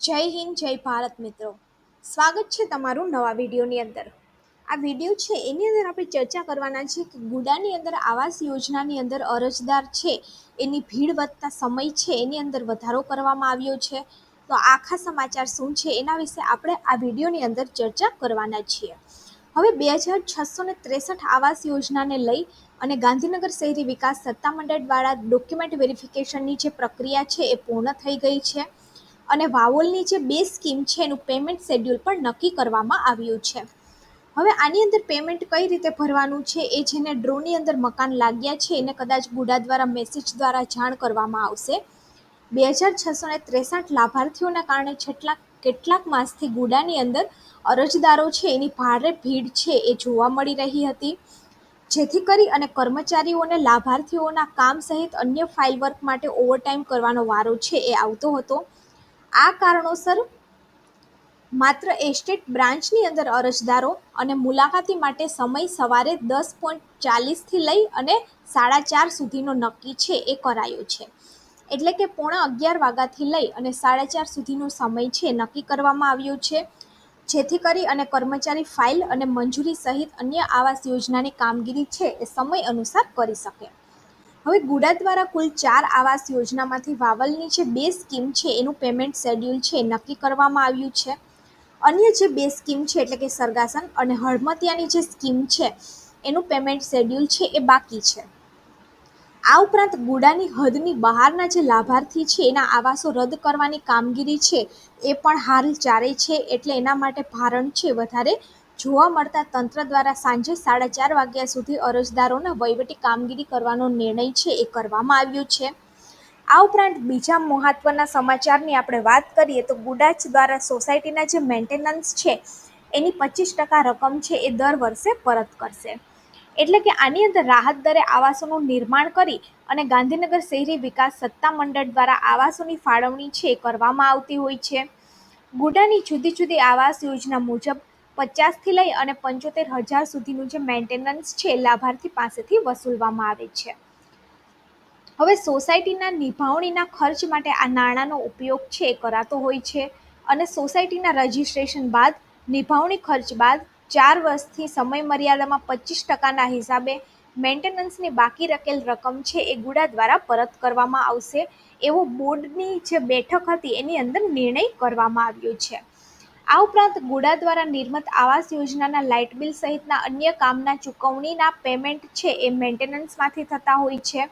જય હિન્દ, જય ભારત મિત્રો. સ્વાગત છે તમારું નવા વિડીયોની અંદર. આ વીડિયો છે, એની અંદર આપણે ચર્ચા કરવાના છે કે ગુડાની અંદર આવાસ યોજનાની અંદર અરજદાર છે, એની ભીડ વધતા સમય છે, એની અંદર વધારો કરવામાં આવ્યો છે. તો આખા સમાચાર શું છે, એના વિશે આપણે આ વિડીયોની અંદર ચર્ચા કરવાના છીએ. હવે બે હજાર છસો ને ત્રેસઠ આવાસ યોજનાને લઈ અને ગાંધીનગર શહેરી વિકાસ સત્તામંડળ દ્વારા ડોક્યુમેન્ટ વેરિફિકેશનની જે પ્રક્રિયા છે, એ પૂર્ણ થઈ ગઈ છે. અને વાવોલની જે બે સ્કીમ છે, એનું પેમેન્ટ શેડ્યુલ પણ નક્કી કરવામાં આવ્યું છે. હવે આની અંદર પેમેન્ટ કઈ રીતે ભરવાનું છે, એ જેને ડ્રોની અંદર મકાન લાગ્યા છે, એને કદાચ ગુડા દ્વારા મેસેજ દ્વારા જાણ કરવામાં આવશે. બે હજાર છસો ને ત્રેસઠ લાભાર્થીઓના કારણે છેટલા કેટલાક માસથી ગુડાની અંદર અરજદારો છે, એની ભારે ભીડ છે, એ જોવા મળી રહી હતી. જેથી કરી અને કર્મચારીઓને લાભાર્થીઓના કામ સહિત અન્ય ફાઇલ વર્ક માટે ઓવરટાઈમ કરવાનો વારો છે, એ આવતો હતો. આ કારણોસર માત્ર એસ્ટેટ બ્રાન્ચની અંદર અરજદારો અને મુલાકાતી માટે સમય સવારે દસ પોઈન્ટ ચાલીસથી લઈ અને સાડા ચાર સુધીનો નક્કી છે એ કરાયો છે. એટલે કે પોણા અગિયાર વાગ્યાથી લઈ અને સાડા ચાર સુધીનો સમય છે નક્કી કરવામાં આવ્યો છે. જેથી કરી અને કર્મચારી ફાઇલ અને મંજૂરી સહિત અન્ય આવાસ યોજનાની કામગીરી છે એ સમય અનુસાર કરી શકે. હવે ગુડા દ્વારા કુલ ચાર આવાસ યોજનામાંથી વાવલની જે બે સ્કીમ છે, એનું પેમેન્ટ શેડ્યુલ છે નક્કી કરવામાં આવ્યું છે. અન્ય જે બે સ્કીમ છે, એટલે કે સરગાસન અને હળમતિયાની જે સ્કીમ છે, એનું પેમેન્ટ શેડ્યુલ છે, એ બાકી છે. આ ઉપરાંત ગુડાની હદની બહારના જે લાભાર્થી છે, એના આવાસો રદ કરવાની કામગીરી છે, એ પણ હાલ ચાલે છે, એટલે એના માટે ભારણ છે વધારે જોવા મળતા તંત્ર દ્વારા સાંજે સાડા ચાર વાગ્યા સુધી અરજદારોના વહીવટી કામગીરી કરવાનો નિર્ણય છે એ કરવામાં આવ્યો છે. આ ઉપરાંત બીજા મહત્ત્વના સમાચારની આપણે વાત કરીએ તો ગુડાચ દ્વારા સોસાયટીના જે મેન્ટેનન્સ છે, એની પચીસ ટકા રકમ છે એ દર વર્ષે પરત કરશે. એટલે કે આની અંદર રાહત દરે આવાસોનું નિર્માણ કરી અને ગાંધીનગર શહેરી વિકાસ સત્તા મંડળ દ્વારા આવાસોની ફાળવણી છે એ કરવામાં આવતી હોય છે. ગુડાની જુદી જુદી આવાસ યોજના મુજબ પચાસથી લઈ અને પંચોતેર હજાર સુધીનું જે મેન્ટેનન્સ છે, લાભાર્થી પાસેથી વસૂલવામાં આવે છે. હવે સોસાયટીના નિભાવણીના ખર્ચ માટે આ નાણાંનો ઉપયોગ છે, કરાતો હોય છે અને સોસાયટીના રજિસ્ટ્રેશન બાદ, નિભાવણી ખર્ચ બાદ ચાર વર્ષથી સમય મર્યાદામાં પચીસ ટકાના હિસાબે મેન્ટેનન્સની બાકી રકેલ રકમ છે એ ગુડા દ્વારા પરત કરવામાં આવશે. એવો બોર્ડની જે બેઠક હતી એની અંદર નિર્ણય કરવામાં આવ્યો છે. આ ઉપરાંત ગુડા દ્વારા નિર્મિત આવાસ યોજનાના લાઇટ બિલ સહિતના અન્ય કામના ચૂકવણીના પેમેન્ટ છે એ મેન્ટેનન્સમાંથી થતા હોય છે.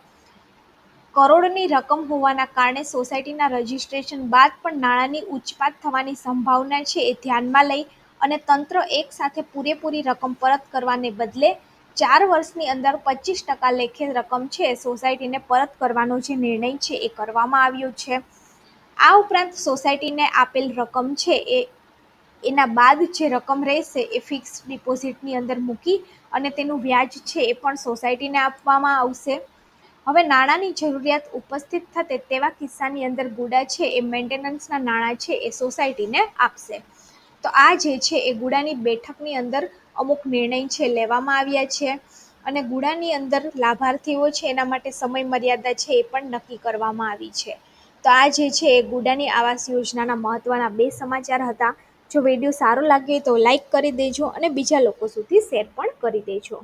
કરોડની રકમ હોવાના કારણે સોસાયટીના રજિસ્ટ્રેશન બાદ પણ નાણાંની ઉચપાત થવાની સંભાવના છે એ ધ્યાનમાં લઈ અને તંત્ર એક સાથે પૂરેપૂરી રકમ પરત કરવાને બદલે ચાર વર્ષની અંદર પચીસ ટકા લેખે રકમ છે સોસાયટીને પરત કરવાનો જે નિર્ણય છે એ કરવામાં આવ્યો છે. આ ઉપરાંત સોસાયટીને આપેલ રકમ છે એ એના બાદ જે રકમ રહેશે એ ફિક્સ ડિપોઝિટની અંદર મૂકી અને તેનું વ્યાજ છે એ પણ સોસાયટીને આપવામાં આવશે. હવે નાણાંની જરૂરિયાત ઉપસ્થિત થતે તેવા કિસ્સાની અંદર ગુડા છે એ મેન્ટેનન્સના નાણાં છે એ સોસાયટીને આપશે. તો આ જે છે એ ગુડાની બેઠકની અંદર અમુક નિર્ણય છે લેવામાં આવ્યા છે અને ગુડાની અંદર લાભાર્થીઓ છે એના માટે સમય મર્યાદા છે એ પણ નક્કી કરવામાં આવી છે. તો આ જે છે એ ગુડાની આવાસ યોજનાના મહત્ત્વના બે સમાચાર હતા. જો વીડિયો સારો લાગે તો લાઈક કરી દેજો અને બીજા લોકો સુધી શેર પણ કરી દેજો.